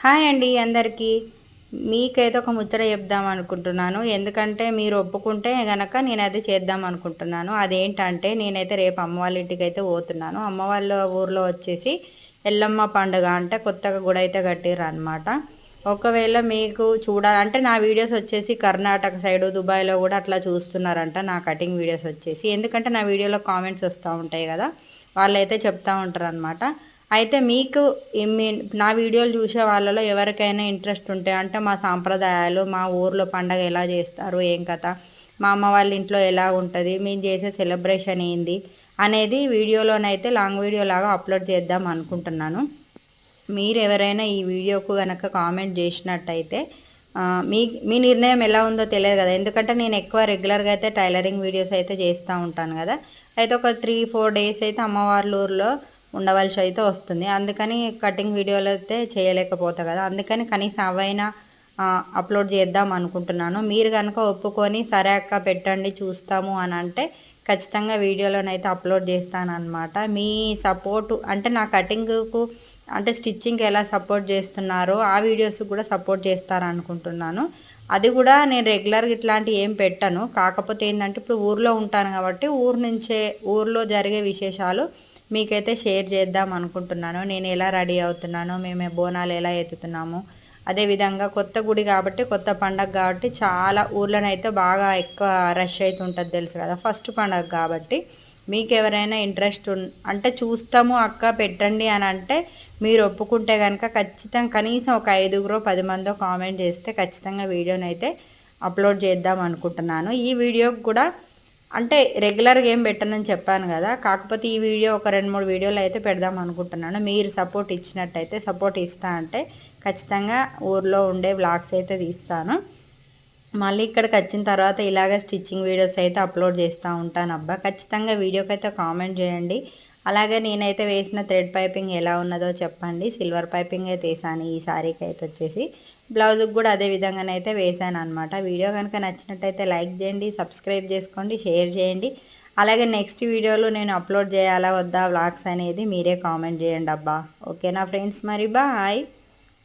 Hi అండి అందరికీ. మీకైతే ఒక ముచ్చట చెప్దాం అనుకుంటున్నాను. ఎందుకంటే మీరు ఒప్పుకుంటే గనక నేను అది చేద్దాం అనుకుంటున్నాను. అదేంటంటే నేనైతే రేపు అమ్మ వాళ్ళ ఇంటికి అయితే పోతున్నాను. అమ్మ వాళ్ళ ఊర్లో వచ్చేసి ఎల్లమ్మ పండుగ అంటే కొత్తగా గుడి అయితే కట్టిర్రు అనమాట ఒకవేళ మీకు చూడాలి అంటే నా వీడియోస్ వచ్చేసి కర్ణాటక సైడ్ దుబాయ్లో కూడా అట్లా చూస్తున్నారంట నా కటింగ్ వీడియోస్ వచ్చేసి. ఎందుకంటే నా వీడియోలో కామెంట్స్ వస్తూ ఉంటాయి కదా. వాళ్ళైతే చెప్తూ ఉంటారు అనమాట అయితే మీకు నా వీడియోలు చూసే వాళ్ళలో ఎవరికైనా ఇంట్రెస్ట్ ఉంటే అంటే మా సాంప్రదాయాలు మా ఊర్లో పండగ ఎలా చేస్తారు ఏం కథ మా అమ్మ వాళ్ళ ఇంట్లో ఎలా ఉంటుంది మేము చేసే సెలబ్రేషన్ ఏంది అనేది వీడియోలోనైతే లాంగ్ వీడియో లాగా అప్లోడ్ చేద్దాం అనుకుంటున్నాను. మీరు ఎవరైనా ఈ వీడియోకు కనుక కామెంట్ చేసినట్టయితే మీ మీ నిర్ణయం ఎలా ఉందో తెలియదు కదా. ఎందుకంటే నేను ఎక్కువ రెగ్యులర్గా అయితే టైలరింగ్ వీడియోస్ అయితే చేస్తూ ఉంటాను కదా. అయితే ఒక త్రీ ఫోర్ డేస్ అయితే అమ్మవార్ల ఊర్లో ఉండవలసి అయితే వస్తుంది. అందుకని కటింగ్ వీడియోలు అయితే చేయలేకపోతా కదా. అందుకని కనీసం అవైనా అప్లోడ్ చేద్దాం అనుకుంటున్నాను. మీరు కనుక ఒప్పుకొని సరే అక్క పెట్టండి చూస్తాము అని అంటే ఖచ్చితంగా వీడియోలోనైతే అప్లోడ్ చేస్తాను అనమాట మీ సపోర్టు అంటే నా కటింగ్కు అంటే స్టిచ్చింగ్కి ఎలా సపోర్ట్ చేస్తున్నారో ఆ వీడియోస్ కూడా సపోర్ట్ చేస్తారనుకుంటున్నాను. అది కూడా నేను రెగ్యులర్గా ఇట్లాంటివి ఏం పెట్టను. కాకపోతే ఏంటంటే ఇప్పుడు ఊర్లో ఉంటాను కాబట్టి ఊరు నుంచే ఊర్లో జరిగే విశేషాలు మీకైతే షేర్ చేద్దాం అనుకుంటున్నాను. నేను ఎలా రెడీ అవుతున్నానో మేము బోనాలు ఎలా ఎత్తుతున్నాము. అదేవిధంగా కొత్త గుడి కాబట్టి కొత్త పండగ కాబట్టి చాలా ఊర్లోనైతే బాగా ఎక్కువ రష్ అయితే ఉంటుంది తెలుసు కదా. ఫస్ట్ పండగ కాబట్టి మీకు ఎవరైనా ఇంట్రెస్ట్ అంటే చూస్తాము అక్క పెట్టండి అని అంటే మీరు ఒప్పుకుంటే కనుక ఖచ్చితంగా కనీసం ఒక ఐదుగురో పది మందో కామెంట్ చేస్తే ఖచ్చితంగా వీడియోనైతే అయితే అప్లోడ్ చేద్దాం అనుకుంటున్నాను. ఈ వీడియోకి కూడా అంటే రెగ్యులర్గా ఏం పెట్టనని చెప్పాను కదా. కాకపోతే ఈ వీడియో ఒక రెండు మూడు వీడియోలు అయితే పెడదాం అనుకుంటున్నాను. మీరు సపోర్ట్ ఇచ్చినట్టయితే సపోర్ట్ ఇస్తా అంటే ఖచ్చితంగా ఊర్లో ఉండే బ్లాగ్స్ అయితే తీస్తాను. మళ్ళీ ఇక్కడికి వచ్చిన తర్వాత ఇలాగ స్టిచ్చింగ్ వీడియోస్ అయితే అప్లోడ్ చేస్తూ ఉంటాను అబ్బా. ఖచ్చితంగా వీడియోకి అయితే కామెంట్ చేయండి. అలాగే నేనైతే వేసిన థ్రెడ్ పైపింగ్ ఎలా ఉన్నదో చెప్పండి. సిల్వర్ పైపింగ్ అయితే వేసాను. ఈ శారీకి అయితే వచ్చేసి బ్లౌజ్కి కూడా అదే విధంగానైతే వేసాను అనమాట వీడియో కనుక నచ్చినట్టయితే లైక్ చేయండి సబ్స్క్రైబ్ చేసుకోండి షేర్ చేయండి. అలాగే నెక్స్ట్ వీడియోలో నేను అప్లోడ్ చేయాలా వద్దా వ్లాగ్స్ అనేది మీరే కామెంట్ చేయండి అబ్బా. ఓకేనా ఫ్రెండ్స్? మరి బాయ్.